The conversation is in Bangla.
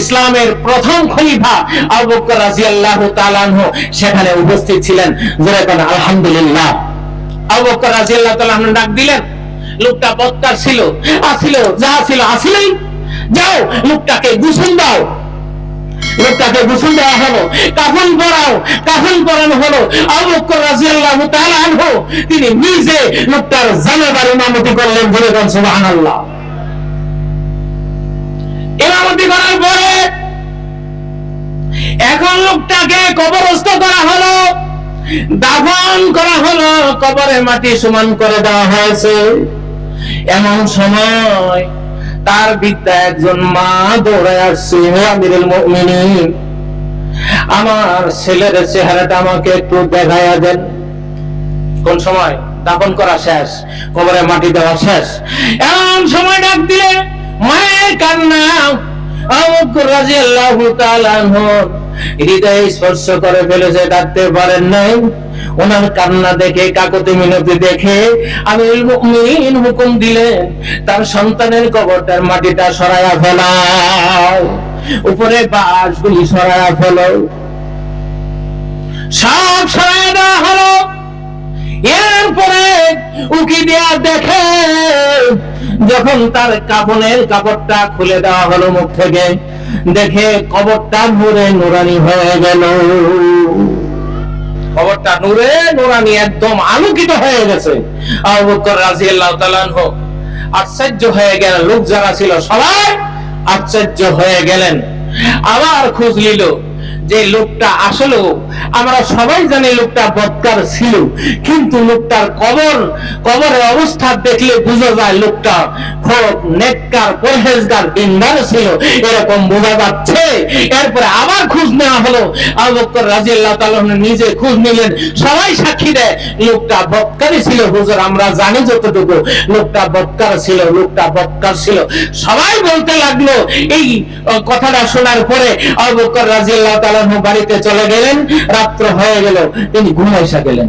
ইসলামের প্রথম খলিফা আবু বকর রাদিয়াল্লাহু তাআলা আনহু সেখানে উপস্থিত ছিলেন। আলহামদুলিল্লাহ। আবু বকর রাদিয়াল্লাহু তাআলা ডাক দিলেন, লোকটা বদকার ছিল, আসিল, যা ছিল আসিলই যাও, লোকটাকে গোসল দাও। লোকটাকে গোসল দেওয়া হলো, কাফন পরাও, কাফন পরানো হলো। আবু বকর রাদিয়াল্লাহু তাআলা আনহু, তিনি নিজে লোকটার জানাজার ইমামতি করলেন বলে কোন, সুবহানাল্লাহ। ইমামতি করার পরে এখন লোকটাকে কবরস্থ করা হলো, দাফন করা হলো কবরে মাটি সমান করে দেওয়া হয়েছে। এমন সময় তার বিদ্যা একজন মা দৌড়ে আসছে আমিরুল আমার ছেলের চেহারাটা আমাকে একটু দেখাইয়া দেন। কোন সময়? দাফন করা শেষ কবরে মাটি দেওয়া শেষ। এমন সময় ডাক দিলে মায়ের কান্না স্পর্শ করে ফেলেছে পারেন নাই। ওনার কান্না দেখে, কাকতি মিনতি দেখে আমি হুকুম দিলেন, তার সন্তানের কবরটার মাটিটা সরায়া ফেলাও। উপরে বাঁশগুলি সরায়া ফেলো। সব সরায়া দেওয়া হলো। এরপরে উকি দেয়া দেখে যখন তার কাপনের কাপড়টা খুলে দেওয়া হলো মুখ থেকে, দেখে কবরটা নূরে নুরানি হয়ে গেল। কবরটা নূরে নুরানি একদম আলোকিত হয়ে গেছে। আশ্চর্য হয়ে গেল লোক যারা ছিল সবাই আশ্চর্য হয়ে গেলেন। আবার খোঁজ নিল যে লোকটা আসলে, আমরা সবাই জানি লোকটা বদকার ছিল, কিন্তু লোকটার কবর, কবরের অবস্থা দেখলে বোঝা যায় লোকটা খুব নেককার, পরহেজগার, দিনদার ছিল। এরকম বোঝা যাচ্ছে। এরপরে আবার খোঁজ নেওয়া হলো। আবু বকর রাদিয়াল্লাহু তাআলা নিজে খোঁজ নিলেন। সবাই সাক্ষী দেয়, লোকটা বদকারই ছিল। হুজুর, আমরা জানি যতটুকু লোকটা বদকার ছিল, লোকটা বদকার ছিল। সবাই বলতে লাগল, এই কথাটা শোনার পরে আবু বকর রাদিয়াল্লাহু তাআলা বাড়িতে চলে গেলেন রাত্র হয়ে গেল তিনি ঘুমাইসা গেলেন।